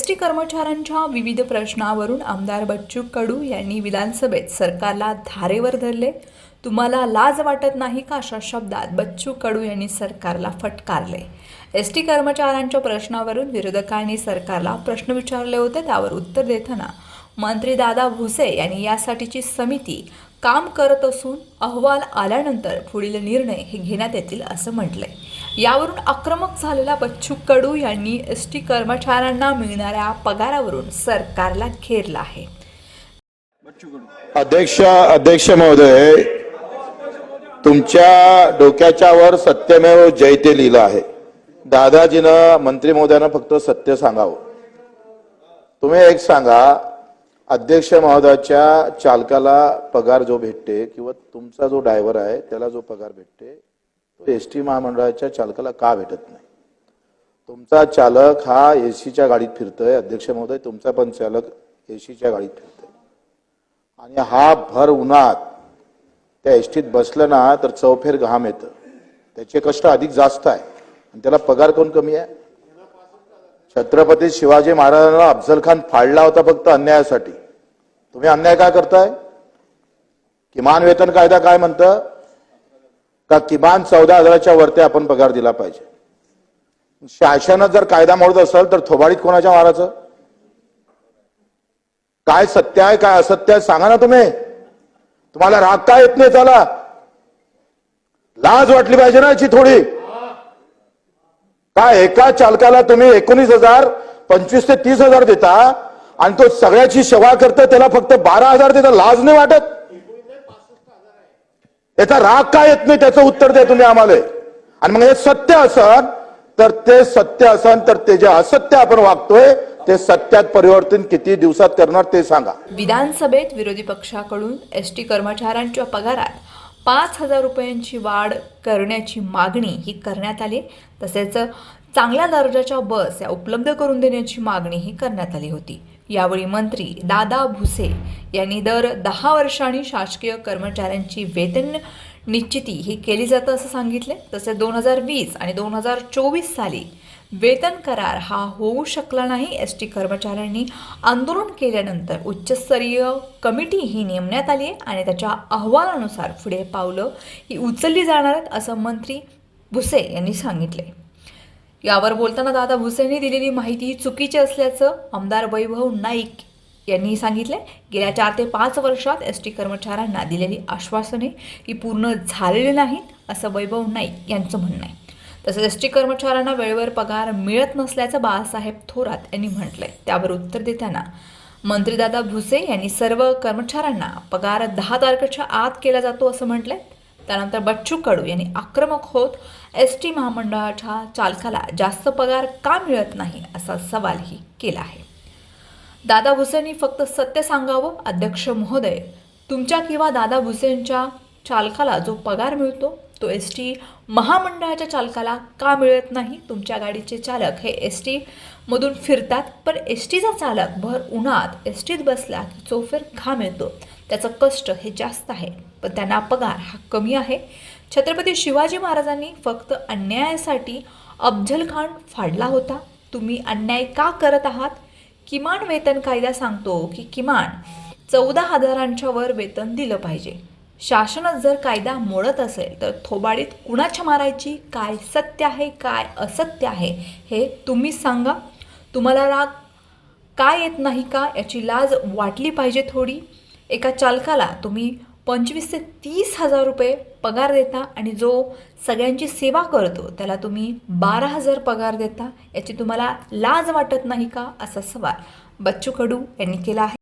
S T कर्मचाऱ्यांच्या विविध प्रश्नावरून आमदार बच्चू कडू यांनी विधानसभेत सरकारला धारेवर धरले. तुम्हाला लाज वाटत नाही का अशा शब्दात बच्चू कडू यांनी सरकारला फटकारले? एस टी कर्मचाऱ्यांच्या प्रश्नावरून विरोधकांनी सरकारला प्रश्न विचारले होते त्यावर उत्तर देताना मंत्री दादा भुसे यांनी यासाठीची समिती काम करत असून अहवाल आल्यानंतर पुढील निर्णय हे घेण्यात येतील असं म्हटलंय. यावरून आक्रमक झालेला बच्चू कडू यांनी एस टी कर्मचाऱ्यांना मिळणाऱ्या पगारावरून सरकारला घेरला आहे. अध्यक्ष अध्यक्ष महोदय तुमच्या डोक्याच्या वर सत्यमेव जयते लिहिलं आहे. दादाजीनं मंत्री महोदयांना फक्त सत्य सांगावं. तुम्ही एक सांगा अध्यक्ष महोदयाच्या चालकाला पगार जो भेटते किंवा तुमचा जो ड्रायव्हर आहे त्याला जो पगार भेटते तो एस टी महामंडळाच्या चालकाला का भेटत नाही? तुमचा चालक हा एसीच्या गाडीत फिरतोय अध्यक्ष महोदय तुमचा पण चालक एसीच्या गाडीत फिरतोय. आणि हा भर उन्हात त्या एस टीत बसलं ना तर चौफेर घाम येतं. त्याचे कष्ट अधिक जास्त आहे. आणि त्याला पगार कोण कमी आहे? छत्रपती शिवाजी महाराजांना अफजल खान फाडला होता फक्त अन्यायासाठी. तुम्ही अन्याय काय करताय? किमान वेतन कायदा काय म्हणतं? का किमान चौदा हजाराच्या वरती आपण पगार दिला पाहिजे? शासनात जर कायदा मोडत असेल तर थोबाडीत कोणाच्या वाराचं? काय सत्य आहे काय असत्य आहे सांगा ना तुम्ही. तुम्हाला राग काय येत नाही चला लाज वाटली पाहिजे ना याची थोडी. काय एका चालकाला तुम्ही एकोणीस हजार पंचवीस ते तीस हजार देता आणि तो सगळ्याची सेवा करतो त्याला फक्त बारा हजार त्याचा लाज नाही वाटत? त्याचा राग काय येत नाही? त्याचं उत्तर द्या तुम्ही आम्हाला. आणि मग हे सत्य असन तर ते सत्य असन तर ते जे असत्य आपण वागतोय ते सत्यात परिवर्तन किती दिवसात करणार ते सांगा. विधानसभेत विरोधी पक्षाकडून एस टी कर्मचाऱ्यांच्या पगारात पाच हजार रुपयांची वाढ करण्याची मागणी ही करण्यात आली. तसेच चांगल्या दर्जाच्या बस या उपलब्ध करून देण्याची मागणीही करण्यात आली होती. यावेळी मंत्री दादा भुसे यांनी दर दहा वर्षांनी शासकीय कर्मचाऱ्यांची वेतन निश्चिती ही केली जातं असं सांगितले. तसेच दोन हजार वीस आणि दोन हजार चोवीस साली वेतन करार हा होऊ शकला नाही एस टी कर्मचाऱ्यांनी आंदोलन केल्यानंतर उच्चस्तरीय कमिटी ही नेमण्यात आली आहे आणि त्याच्या अहवालानुसार पुढे पावलं ही उचलली जाणार आहेत असं मंत्री भुसे यांनी सांगितले यावर बोलताना दादा भुसेंनी दिलेली माहिती ही चुकीची असल्याचं आमदार वैभव नाईक यांनी सांगितले गेल्या चार ते पाच वर्षात एस टी कर्मचाऱ्यांना दिलेली आश्वासने ही पूर्ण झालेली नाहीत असं वैभव नाईक यांचं म्हणणं आहे. तसंच एस टी कर्मचाऱ्यांना वेळेवर पगार मिळत नसल्याचं बाळासाहेब थोरात यांनी म्हटलंय. त्यावर उत्तर देताना मंत्रीदादा भुसे यांनी सर्व कर्मचाऱ्यांना पगार दहा तारखेच्या आत केला जातो असं म्हटलंय. त्यानंतर बच्चू कडू यांनी आक्रमक होत एस टी महामंडळाच्या चालकाला जास्त पगार का मिळत नाही असा सवालही केला आहे. दादा भुसेंनी फक्त सत्य सांगावं अध्यक्ष महोदय तुमच्या किंवा दादा भुसेंच्या चालकाला जो पगार मिळतो तो एस टी महामंडळाच्या चालकाला का मिळत नाही? तुमच्या गाडीचे चालक हे एस टीमधून फिरतात पण एस टीचा चालक भर उन्हात एस टीत बसला की चोफेर घाम येतो. त्याचं कष्ट हे जास्त आहे पण त्यांना पगार हा कमी आहे. छत्रपती शिवाजी महाराजांनी फक्त अन्यायासाठी अफजल खान फाडला होता. तुम्ही अन्याय का करत आहात? किमान वेतन कायदा सांगतो की किमान चौदा हजारांच्या वर वेतन दिलं पाहिजे. शासनच जर कायदा मोडत असेल तर थोबाडीत कुणाच्या मारायची? काय सत्य आहे काय असत्य आहे हे तुम्हीच सांगा. तुम्हाला राग काय येत नाही का? याची लाज वाटली पाहिजे थोडी. एका चालकाला तुम्ही पंचवीस ते तीस हजार रुपये पगार देता आणि जो सगळ्यांची सेवा करतो त्याला तुम्ही बारा हजार पगार देता याची तुम्हाला लाज वाटत नाही का? असा सवाल बच्चू कडू यांनी केला आहे.